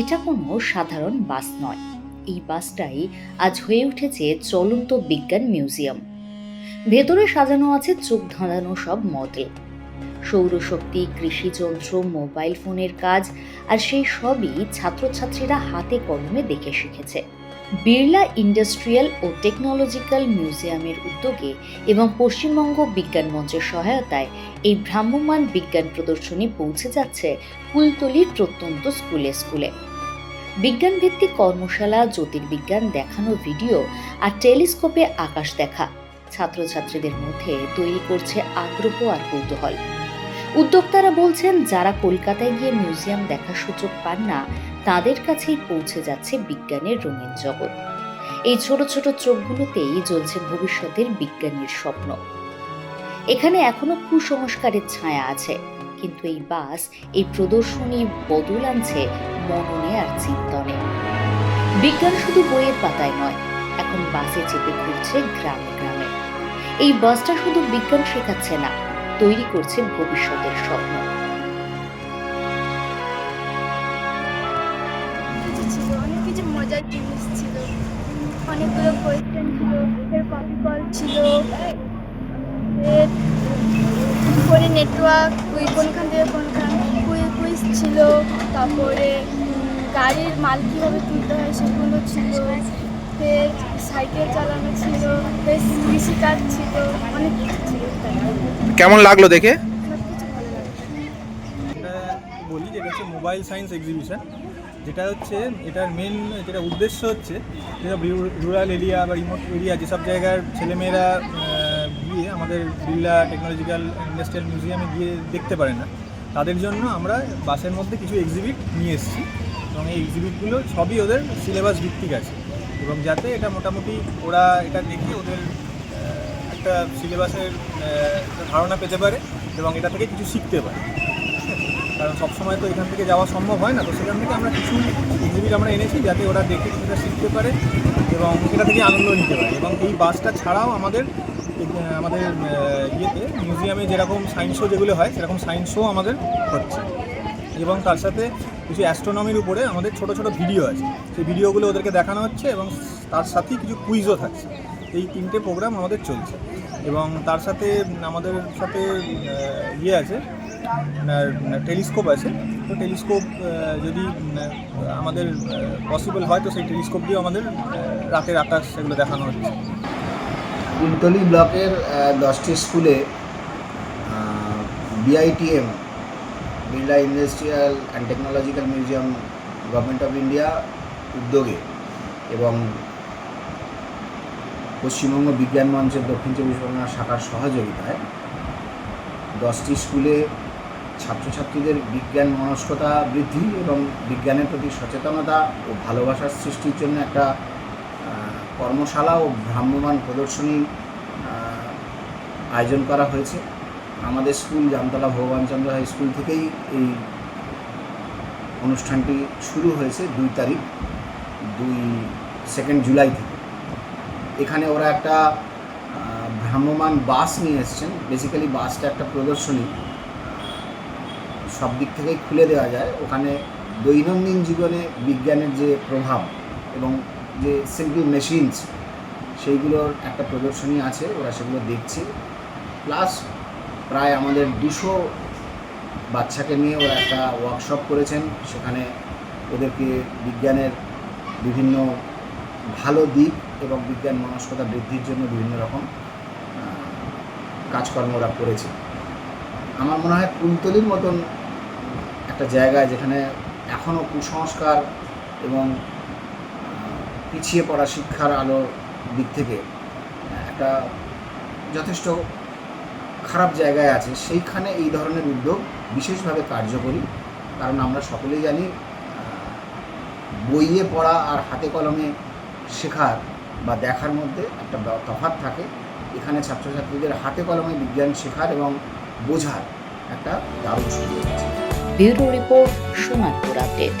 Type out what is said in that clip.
এটা কোনো সাধারণ বাস নয়। এই বাসটাই আজ হয়ে উঠেছে চলন্ত বিজ্ঞান মিউজিয়াম। ভেতরে সাজানো আছে চোখ ধাঁধানো সব মডেল সৌরশক্তি, কৃষিযন্ত্র মোবাইল ফোনের কাজ, আর সেই সবই ছাত্রছাত্রীরা হাতে কলমে দেখে শিখেছে। বিড়লা ইন্ডাস্ট্রিয়াল ও টেকনোলজিক্যাল মিউজিয়ামের উদ্যোগে এবং পশ্চিমবঙ্গ বিজ্ঞান মঞ্চের সহায়তায় এই ভ্রাম্যমান বিজ্ঞান প্রদর্শনী পৌঁছে যাচ্ছে কুলতলির প্রত্যন্ত স্কুলে স্কুলে। বিজ্ঞান ভিত্তিক কর্মশালা, জ্যোতির্বিজ্ঞান দেখানো ভিডিও আর টেলিস্কোপে আকাশ দেখা। ছাত্রছাত্রীদের মধ্যে তৈরি করছে আগ্রহ আর কৌতূহল। উদ্যোক্তারা বলছেন, যারা কলকাতায় গিয়ে মিউজিয়াম দেখার সুযোগ পান না, তাদের কাছেই পৌঁছে যাচ্ছে বিজ্ঞানের রঙিন জগৎ। এই ছোট ছোট চোখগুলোতেই জ্বলছে ভবিষ্যতের বিজ্ঞানীর স্বপ্ন। এখানে এখনও কুসংস্কারের ছায়া আছে। কিন্তু এই বাস এই প্রদর্শনী বদল আনছে মননে আর চিন্তনে। বিজ্ঞান শুধু বইয়ের পাতায় নয়, এখন বাসে চেপে ঘুরছে গ্রামে গ্রামে। এই বাসটা শুধু বিজ্ঞান শেখাচ্ছে না, তৈরি করছে ভবিষ্যতের স্বপ্ন। ছিল। অনেকগুলো কোয়েশ্চেন ছিল কপি কল ছিল। নেটওয়ার্ক কোনখান থেকে কোনখান কুইজ ছিল তারপরে গাড়ির মাল কীভাবে তুলতে হয় সেগুলো ছিল ফের সাইকেল চালানো ছিল ফের কৃষিকাজ ছিল অনেক কিছু ছিল। কেমন লাগল দেখে? বলি যেটা হচ্ছে মোবাইল সায়েন্স এক্সিবিশন যেটা হচ্ছে এটার মেন যেটা উদ্দেশ্য হচ্ছে যেসব রুরাল এরিয়া বা রিমোট এরিয়া যেসব জায়গার ছেলেমেয়েরা গিয়ে আমাদের বিড়লা টেকনোলজিক্যাল ইন্ডাস্ট্রিয়াল মিউজিয়ামে গিয়ে দেখতে পারে না। তাদের জন্য আমরা বাসের মধ্যে কিছু এক্সিবিট নিয়ে এসেছি এবং এই এক্সিবিটগুলো সবই ওদের সিলেবাস ভিত্তিক আছে। এবং যাতে এটা মোটামুটি ওরা এটা দেখে ওদের একটা সিলেবাসের ধারণা পেতে পারে এবং এটা থেকে কিছু শিখতে পারে। কারণ সবসময় তো এখান থেকে যাওয়া সম্ভব হয় না, তো সেখান থেকে আমরা কিছু এক্সিবিট আমরা এনেছি যাতে ওরা দেখে কিছুটা শিখতে পারে এবং এটা থেকে আনন্দ নিতে পারে। এবং এই বাসটা ছাড়াও আমাদের আমাদের ইয়েতে মিউজিয়ামে যেরকম সায়েন্স শো যেগুলো হয়, সেরকম সায়েন্স শো আমাদের হচ্ছে। এবং তার সাথে কিছু অ্যাস্ট্রোনমির উপরে আমাদের ছোট ছোট ভিডিও আছে। সেই ভিডিওগুলো ওদেরকে দেখানো হচ্ছে এবং তার সাথেই কিছু কুইজও থাকছে। এই তিনটে প্রোগ্রাম আমাদের চলছে। এবং তার সাথে, আমাদের সাথে ইয়ে আছে টেলিস্কোপ আছে। তো টেলিস্কোপ যদি আমাদের পসিবল হয়, তো সেই টেলিস্কোপ দিয়ে আমাদের রাতের আকাশ সেগুলো দেখানো হচ্ছে। কুলতলি ব্লকের দশটি স্কুলে BITM Birla industrial and technological museum government of India উদ্যোগে এবং পশ্চিমবঙ্গ বিজ্ঞান মঞ্চের দক্ষিণ চব্বিশ পরগনা শাখার সহযোগিতায় দশটি স্কুলে ছাত্রছাত্রীদের বিজ্ঞান মনস্কতা বৃদ্ধি এবং বিজ্ঞানের প্রতি সচেতনতা ও ভালোবাসার সৃষ্টির জন্য একটা কর্মশালা ও ভ্রাম্যমাণ প্রদর্শনী আয়োজন করা হয়েছে। আমাদের school Jamtala Bhagabanchandra high school থেকেই এই অনুষ্ঠানটি শুরু হয়েছে দুই তারিখ, দুই সেকেন্ড জুলাই থেকে। এখানে ওরা একটা ভ্রাম্যমান বাস নিয়ে এসছেন। বেসিক্যালি বাসটা একটা প্রদর্শনী। সব দিক থেকেই খুলে দেওয়া যায়। ওখানে দৈনন্দিন জীবনে বিজ্ঞানের যে প্রভাব এবং যে সিম্পল মেশিনস সেইগুলোর একটা প্রদর্শনী আছে, ওরা সেগুলো দেখছে। প্লাস প্রায় আমাদের দুশো বাচ্চাকে নিয়ে ওরা একটা ওয়ার্কশপ করেছেন। সেখানে ওদেরকে বিজ্ঞানের বিভিন্ন ভালো দিক এবং বিজ্ঞান মনস্কতা বৃদ্ধির জন্য বিভিন্ন রকম কাজকর্ম ওরা করেছে। আমার মনে হয় কুলতলির মতন একটা জায়গায় যেখানে এখনও কুসংস্কার এবং পিছিয়ে পড়া শিক্ষার আলোর দিক থেকে, একটা যথেষ্ট খারাপ জায়গায় আছে। সেইখানে এই ধরনের উদ্যোগ বিশেষভাবে কার্যকরী। কারণ আমরা সকলেই জানি বইয়ে পড়া আর হাতে কলমে শেখার বা দেখার মধ্যে একটা তফাৎ থাকে। এখানে ছাত্রছাত্রীদের হাতে কলমে বিজ্ঞান শেখার এবং বোঝার একটা দারুণ সুযোগ আছে। Bureau report Sonarpur update.